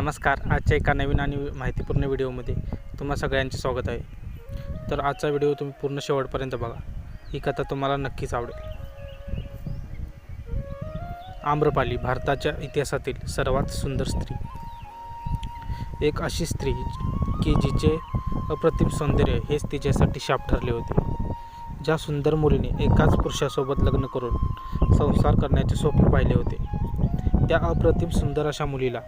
नमस्कार. आजच्या एका नवीन आणि माहितीपूर्ण व्हिडिओमध्ये तुम्हा सगळ्यांचे स्वागत आहे. तर आजचा व्हिडिओ तुम्ही पूर्ण शेवटपर्यंत बघा. ही कथा तुम्हाला नक्कीच आवडेल. आम्रपाली भारताच्या इतिहासातील सर्वात सुंदर स्त्री. एक अशी स्त्री की जिचे अप्रतिम सौंदर्य हेच तिच्यासाठी शाप ठरले होते. ज्या सुंदर मुलीने एकाच पुरुषासोबत लग्न करून संसार करण्याचे स्वप्न पाहिले होते. त्या अप्रतिम सुंदर अशा मुलीला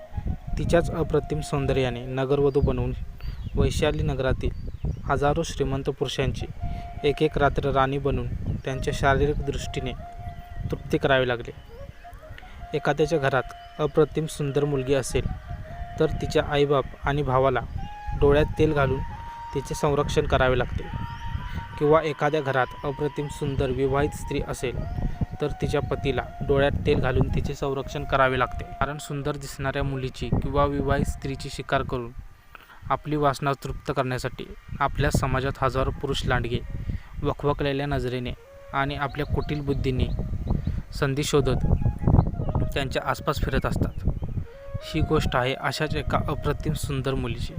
तिच्याच अप्रतिम सौंदर्याने नगरवधू बनवून वैशाली नगरातील हजारो श्रीमंत पुरुषांची एक एक रात्र राणी बनून त्यांच्या शारीरिक दृष्टीने तृप्ती करावी लागली. एखाद्याच्या घरात अप्रतिम सुंदर मुलगी असेल तर तिच्या आईबाप आणि भावाला डोळ्यात तेल घालून तिचे संरक्षण करावे लागते. किंवा एखाद्या घरात अप्रतिम सुंदर विवाहित स्त्री असेल तर तिच्या पतीला डोळ्यात तेल घालून तिचे संरक्षण करावे लागते. कारण सुंदर दिसणाऱ्या मुलीची किंवा विवाहित स्त्रीची शिकार करून आपली वासना तृप्त करण्यासाठी आपल्या समाजात हजारो पुरुष लांडगे वखवकलेल्या नजरेने आणि आपल्या कुटील बुद्धीने संधी शोधत त्यांच्या आसपास फिरत असतात. ही गोष्ट आहे अशाच एका अप्रतिम सुंदर मुलीची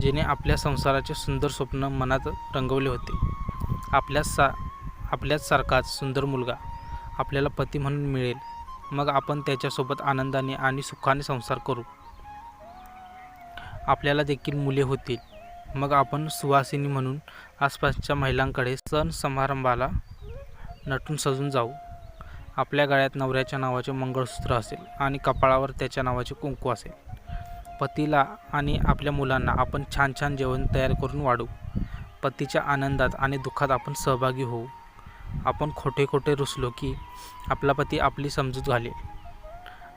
जिने आपल्या संसाराचे सुंदर स्वप्न मनात रंगवले होते. आपल्या सा आपल्याच सारखाच सुंदर मुलगा आपल्याला पती म्हणून मिळेल. मग आपण त्याच्यासोबत आनंदाने आणि सुखाने संसार करू. आपल्याला देखील मुले होतील. मग आपण सुवासिनी म्हणून आसपासच्या महिलांकडे सण समारंभाला नटून सजून जाऊ. आपल्या गळ्यात नवऱ्याच्या नावाचे मंगळसूत्र असेल आणि कपाळावर त्याच्या नावाचे कुंकू असेल. पतीला आणि आपल्या मुलांना आपण छान छान जेवण तयार करून वाढू पतीच्या आनंदात आणि दुःखात आपण सहभागी होऊ. आपण खोटे खोटे रुसलो की आपला पती आपली समजूत घालेल.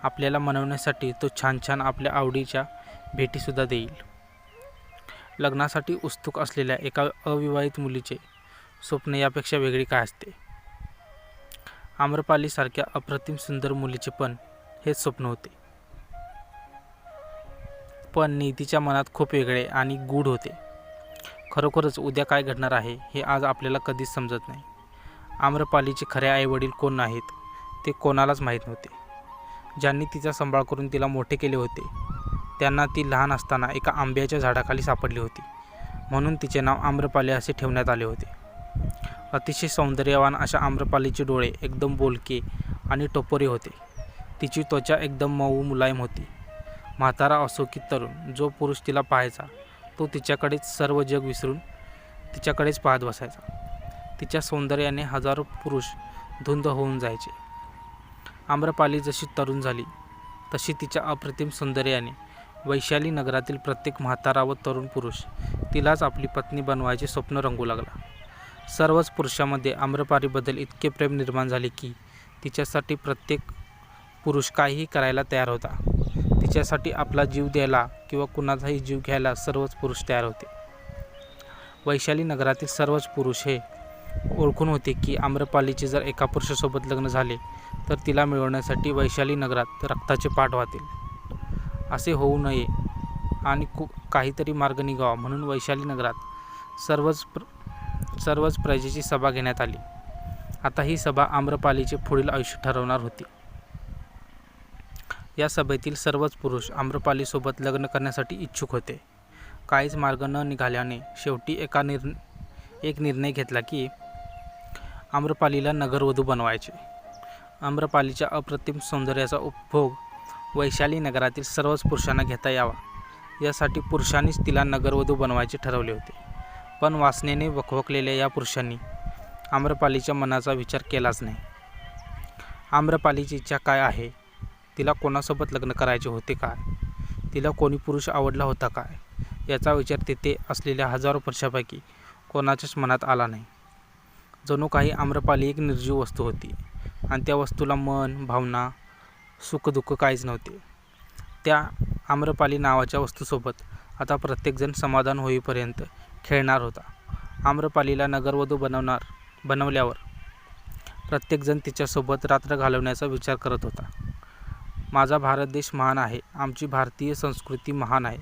आपल्याला मनवण्यासाठी तो छान छान आपल्या आवडीच्या भेटीसुद्धा देईल. लग्नासाठी उत्सुक असलेल्या एका अविवाहित मुलीचे स्वप्न यापेक्षा वेगळी काय असते? आम्रपालीसारख्या अप्रतिम सुंदर मुलीचे पण हेच स्वप्न होते. पण नीतीच्या मनात खूप वेगळे आणि गूढ होते. खरोखरच उद्या काय घडणार आहे हे आज आपल्याला कधीच समजत नाही. आम्रपालीचे खरे आईवडील कोण आहेत ते कोणालाच माहीत नव्हते. ज्यांनी तिचा सांभाळ करून तिला मोठे केले होते त्यांना ती लहान असताना एका आंब्याच्या झाडाखाली सापडली होती. म्हणून तिचे नाव आम्रपाली असे ठेवण्यात आले होते. अतिशय सौंदर्यवान अशा आम्रपालीचे डोळे एकदम बोलके आणि टपोरे होते. तिची त्वचा एकदम मऊ मुलायम होती. म्हातारा असो की तरुण जो पुरुष तिला पाहायचा तो तिच्याकडेच सर्व जग विसरून तिच्याकडेच पाहत बसायचा. तिच्या सौंदर्याने हजारो पुरुष धुंद होऊन जायचे. आम्रपाली जशी तरुण झाली तशी तिच्या अप्रतिम सौंदर्याने वैशाली नगरातील प्रत्येक म्हातारा व तरुण पुरुष तिलाच आपली पत्नी बनवायचे स्वप्न रंगू लागला. सर्वच पुरुषामध्ये आम्रपालीबद्दल इतके प्रेम निर्माण झाले की तिच्यासाठी प्रत्येक पुरुष काहीही करायला तयार होता. तिच्यासाठी आपला जीव द्यायला किंवा कुणाचाही जीव घ्यायला सर्वच पुरुष तयार होते. वैशाली नगरातील सर्वच पुरुष हे ओळखून होते की आम्रपालीचे जर एका पुरुषासोबत लग्न झाले तर तिला मिळवण्यासाठी वैशाली नगरात रक्ताचे पाठ वाहतील. असे होऊ नये आणि कु काहीतरी मार्ग निघावा म्हणून वैशाली नगरात सर्वच प्र सर्वच प्रजेची सभा घेण्यात आली. आता ही सभा आम्रपालीचे पुढील आयुष्य ठरवणार होती. या सभेतील सर्वच पुरुष आम्रपालीसोबत लग्न करण्यासाठी इच्छुक होते. काहीच मार्ग न निघाल्याने शेवटी एका निर् एक निर्णय घेतला की आम्रपालीला नगरवधू बनवायचे. आम्रपालीच्या अप्रतिम सौंदर्याचा उपभोग वैशाली नगरातील सर्वच पुरुषांना घेता यावा. यासाठी पुरुषांनीच तिला नगरवधू बनवायचे ठरवले होते. पण वासनेने वखवकलेल्या या पुरुषांनी आम्रपालीच्या मनाचा विचार केलाच नाही. आम्रपालीची इच्छा काय आहे? तिला कोणासोबत लग्न करायचे होते काय तिला कोणी पुरुष आवडला होता काय याचा विचार तेथे असलेल्या हजारो पुरुषापैकी कोणाच्याच मनात आला नाही. जणू काही आम्रपाली एक निर्जीव वस्तू होती. आणि त्या वस्तूला मन भावना सुखदुःख काहीच नव्हते. त्या आम्रपाली नावाच्या वस्तूसोबत आता प्रत्येकजण समाधान होईपर्यंत खेळणार होता. आम्रपालीला नगरवधू बनवणार बनवल्यावर प्रत्येकजण तिच्यासोबत रात्र घालवण्याचा विचार करत होता. माझा भारत देश महान आहे आमची भारतीय संस्कृती महान आहे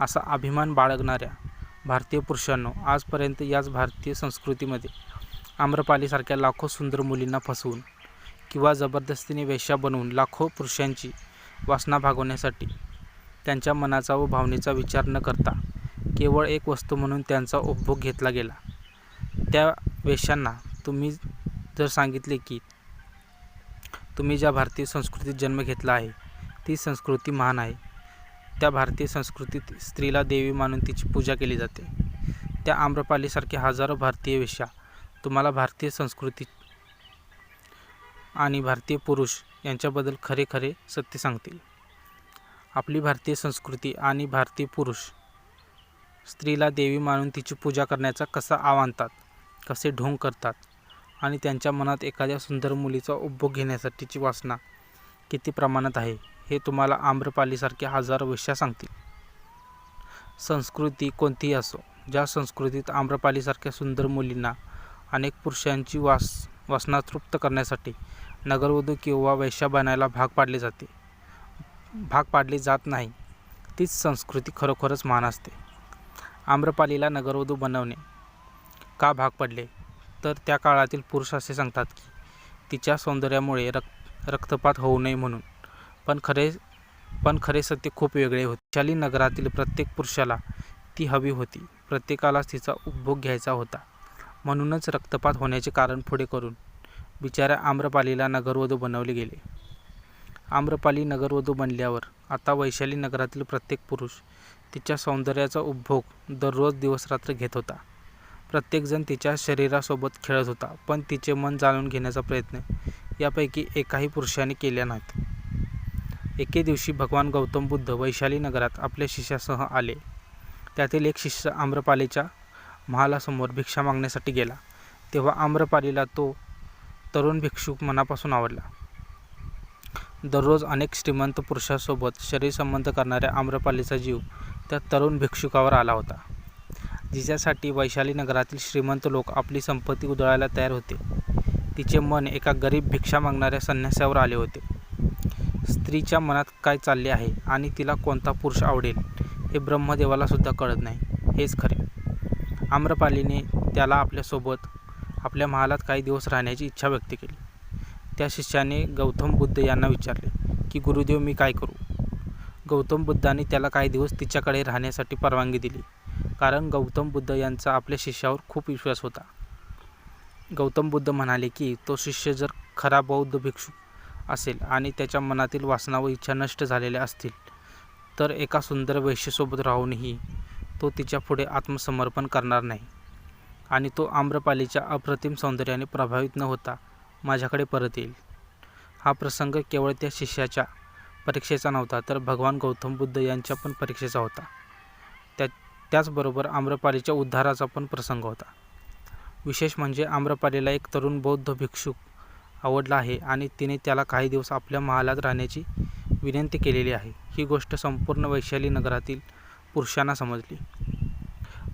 असा अभिमान बाळगणाऱ्या भारतीय पुरुषांनो आजपर्यंत याच भारतीय संस्कृतीमध्ये आम्रपालीसारख्या लाखो सुंदर मुलींना फसवून किंवा जबरदस्तीने वेश्या बनवून लाखो पुरुषांची वासना भागवण्यासाठी त्यांच्या मनाचा व भावनेचा विचार न करता केवळ एक वस्तू म्हणून त्यांचा उपभोग घेतला गेला. त्या वेश्यांना तुम्ही जर सांगितले की तुम्ही ज्या भारतीय संस्कृतीत जन्म घेतला आहे ती संस्कृती महान आहे. त्या भारतीय संस्कृतीत स्त्रीला देवी मानून तिची पूजा केली जाते. त्या आम्रपालीसारखे हजारो भारतीय वेश्या तुम्हाला भारतीय संस्कृती आणि भारतीय पुरुष यांच्याबद्दल खरे खरे सत्य सांगतील. आपली भारतीय संस्कृती आणि भारतीय पुरुष स्त्रीला देवी मानून तिची पूजा करण्याचा कसा आणतात कसे ढोंग करतात आणि त्यांच्या मनात एखाद्या सुंदर मुलीचा उपभोग घेण्यासाठीची वासना किती प्रमाणात आहे हे तुम्हाला आम्रपालीसारख्या हजारो वेश्या सांगतील. संस्कृती कोणतीही असो ज्या संस्कृतीत आम्रपालीसारख्या सुंदर मुलींना अनेक पुरुषांची वास वासना तृप्त करण्यासाठी नगरवधू किंवा वैश्या बनायला भाग पाडले जाते. भाग पाडले जात नाही. तीच संस्कृती खरोखरच मान असते. आम्रपालीला नगरवधू बनवणे का भाग पडले? तर त्या काळातील पुरुष असे सांगतात की तिच्या सौंदर्यामुळे रक्त रक्तपात होऊ नये म्हणून. पण खरे पण खरे सत्य खूप वेगळे होते. शाली नगरातील प्रत्येक पुरुषाला ती हवी होती. प्रत्येकालाच तिचा उपभोग घ्यायचा होता. म्हणूनच रक्तपात होण्याचे कारण पुढे करून बिचाऱ्या आम्रपालीला नगरवधू बनवले गेले. आम्रपाली नगरवधू बनल्यावर आता वैशाली नगरातील प्रत्येक पुरुष तिच्या सौंदर्याचा उपभोग दररोज दिवसरात्र घेत होता. प्रत्येकजण तिच्या शरीरासोबत खेळत होता पण तिचे मन जाणून घेण्याचा प्रयत्न यापैकी एकाही पुरुषाने केल्या नाहीत. एके दिवशी भगवान गौतम बुद्ध वैशाली नगरात आपल्या शिष्यासह आले. त्यातील एक शिष्य आम्रपालीच्या महालासमोर भिक्षा मागण्यासाठी गेला. तेव्हा आम्रपालीला तो तरुण भिक्षुक मनापासून आवडला. दररोज अनेक श्रीमंत पुरुषासोबत शरीरसंबंध करणाऱ्या आम्रपालीचा जीव त्या तरुण भिक्षुकावर आला होता. जिच्यासाठी वैशाली नगरातील श्रीमंत लोक आपली संपत्ती उधळायला तयार होते. तिचे मन एका गरीब भिक्षा मागणाऱ्या संन्यासावर आले होते. स्त्रीच्या मनात काय चालले आहे आणि तिला कोणता पुरुष आवडेल हे ब्रह्मदेवाला सुद्धा कळत नाही. हेच खरे. आम्रपालीने त्याला आपल्यासोबत आपल्या महालात काही दिवस राहण्याची इच्छा व्यक्त केली. त्या शिष्याने गौतम बुद्ध यांना विचारले की गुरुदेव मी काय करू? गौतम बुद्धाने त्याला काही दिवस तिच्याकडे राहण्यासाठी परवानगी दिली कारण गौतम बुद्ध यांचा आपल्या शिष्यावर खूप विश्वास होता. गौतम बुद्ध म्हणाले की तो शिष्य जर खरा बौद्ध भिक्षू असेल आणि त्याच्या मनातील वासना व इच्छा नष्ट झालेल्या असतील तर एका सुंदर वैश्यसोबत राहूनही तो तिच्या पुढे आत्मसमर्पण करणार नाही. आणि तो आम्रपालीच्या अप्रतिम सौंदर्याने प्रभावित न होता माझ्याकडे परत येईल. हा प्रसंग केवळ त्या शिष्याच्या परीक्षेचा नव्हता तर भगवान गौतम बुद्ध यांच्या पण परीक्षेचा होता. त्या त्याचबरोबर आम्रपालीच्या उद्धाराचा पण प्रसंग होता. विशेष म्हणजे आम्रपालीला एक तरुण बौद्ध भिक्षुक आवडला आहे आणि तिने त्याला काही दिवस आपल्या महालात राहण्याची विनंती केलेली आहे. ही गोष्ट संपूर्ण वैशाली नगरातील पुरुषांना समजली.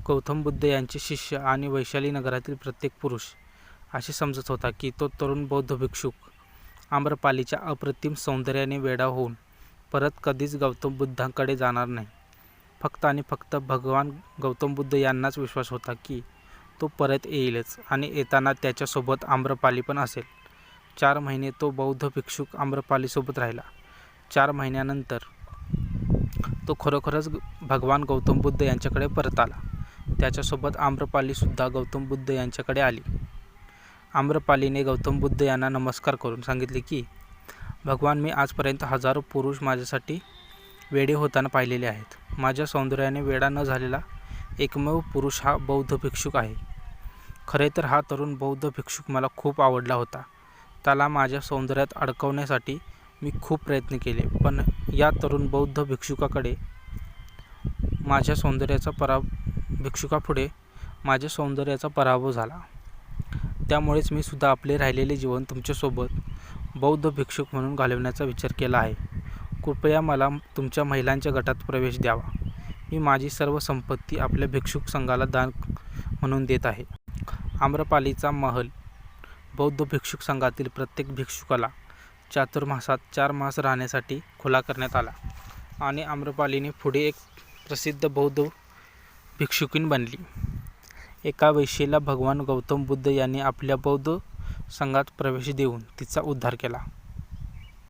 गौतम बुद्ध यांचे शिष्य आणि वैशाली नगरातील प्रत्येक पुरुष असे समजत होता की तो तरुण बौद्ध भिक्षुक आम्रपालीच्या अप्रतिम सौंदर्याने वेडा होऊन परत कधीच गौतम बुद्धांकडे जाणार नाही. फक्त आणि फक्त भगवान गौतम बुद्ध यांनाच विश्वास होता की तो परत येईलच आणि येताना त्याच्यासोबत आम्रपाली पण असेल. चार महिने तो बौद्ध भिक्षुक आम्रपालीसोबत राहिला. चार महिन्यानंतर तो खरोखरच भगवान गौतम बुद्ध यांच्याकडे परत आला. त्याच्यासोबत आम्रपालीसुद्धा गौतम बुद्ध यांच्याकडे आली. आम्रपालीने गौतम बुद्ध यांना नमस्कार करून सांगितले की भगवान मी आजपर्यंत हजारो पुरुष माझ्यासाठी वेडे होताना पाहिलेले आहेत. माझ्या सौंदर्याने वेडा न झालेला एकमेव पुरुष हा बौद्ध भिक्षुक आहे. खरे तर हा तरुण बौद्ध भिक्षुक मला खूप आवडला होता. त्याला माझ्या सौंदर्यात अडकवण्यासाठी मी खूप प्रयत्न केले पण या तरुण बौद्ध भिक्षुकाकडे माझ्या सौंदर्याचा परा भिक्षुकापुढे माझ्या सौंदर्याचा पराभव झाला. त्यामुळेच मी सुद्धा आपले राहिलेले जीवन तुमच्यासोबत बौद्ध भिक्षुक म्हणून घालवण्याचा विचार केला आहे. कृपया मला तुमच्या महिलांच्या गटात प्रवेश द्यावा. मी माझी सर्व संपत्ती आपल्या भिक्षुक संघाला दान म्हणून देत आहे. आम्रपालीचा महल बौद्ध भिक्षुक संघातील प्रत्येक भिक्षुकाला चातुर्मासात चार मास राहण्यासाठी खुला करण्यात आला आणि आम्रपालीने पुढे एक प्रसिद्ध बौद्ध भिक्षुकीन बनली. एका वेशीला भगवान गौतम बुद्ध यांनी आपल्या बौद्ध संघात प्रवेश देऊन तिचा उद्धार केला.